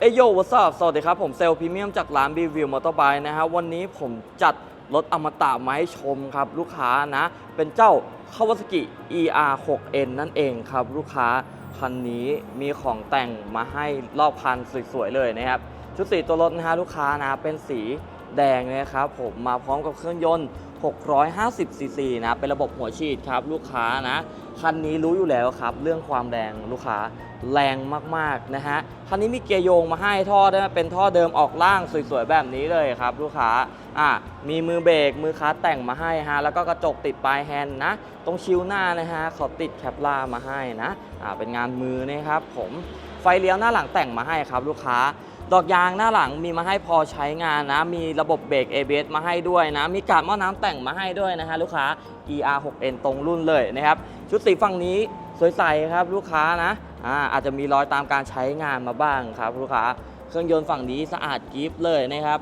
เอยโยวัสดุสวัสดีครับ ผมเซลล์พรีเมียมจากร้านบีวิวมอเตอร์ไบค์นะฮะวันนี้ผมจัดรถอมตะมาให้ชมครับ ลูกค้านะ เป็นเจ้า Kawasaki ER 6N นั่นเองครับ ลูกค้า คันนี้มีของแต่งมาให้รอบคันสวยๆเลยนะครับ ชุดสีตัวรถนะฮะลูกค้านะเป็นสีแดงนะครับผมมาพร้อมกับเครื่องยนต์ 650ซีซีนะ เป็นระบบหัวฉีดครับ ลูกค้านะ คันนี้รู้อยู่แล้วครับ เรื่องความแรงลูกค้าแรงมากๆนะฮะคันนี้มีเกียร์โยงมาให้ท่อได้เป็นท่อเดิมออกล่างสวยๆแบบนี้เลยครับ ลูกค้าอะมีมือเบรกมือคัสแต่งมาให้ฮะแล้วก็กระจกติดปลายแฮนด์นะ ตรงชิวหน้านะฮะเขาติดแคปลามาให้นะอ่าเป็นงานมือนะครับผมไฟเลี้ยวหน้าหลังแต่งมาให้ครับ ลูกค้า ดอกยางหน้าหลังมีมาให้พอใช้งานนะ มีระบบเบรก ABS มาให้ด้วยนะ มีกาดหม้อน้ำแต่งมาให้ด้วยนะฮะลูกค้า ER6N ตรงรุ่นเลยนะครับ ชุดสีฝั่งนี้สวยใสครับลูกค้านะอ่าอาจจะมีรอยตามการใช้งานมาบ้างครับลูกค้า เครื่องยนต์ฝั่งนี้สะอาดกริฟเลยนะครับ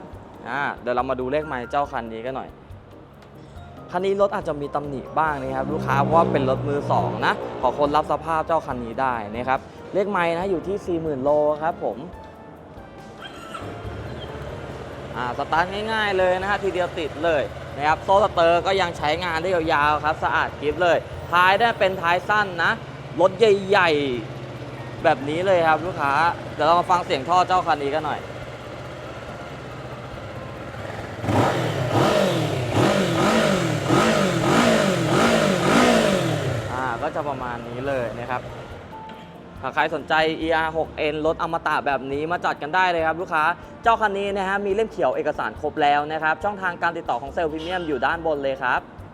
อ่าเดี๋ยวเรามาดูเลขไมล์เจ้าคันนี้กันหน่อยคันนี้รถอาจจะมีตำหนิบ้างนะครับลูกค้าเพราะว่าเป็นรถมือสองนะ ขอคนรับสภาพเจ้าคันนี้ได้นะครับเลขไม้นะอยู่ที่ 40,000 โลครับผม สตาร์ทง่ายๆเลยนะฮะทีเดียวติดเลยนะครับโซ่สเตอร์ก็ยังใช้งานได้ยาวๆครับ สะอาดกริฟเลย ท้ายได้เป็นท้ายสั้นนะ รถใหญ่ๆ แบบนี้เลยครับลูกค้า เดี๋ยวเรามาฟังเสียงท่อเจ้าคันนี้กันหน่อยอ่าก็จะประมาณนี้เลยนะครับ หากใครสนใจ ER6N รถอมตะแบบนี้มาจัดกันได้เลยครับลูกค้า เจ้าคันนี้นะฮะมีเล่มเขียวเอกสารครบแล้วนะครับ ช่องทางการติดต่อของเซลล์พรีเมียมอยู่ด้านบนเลยครับ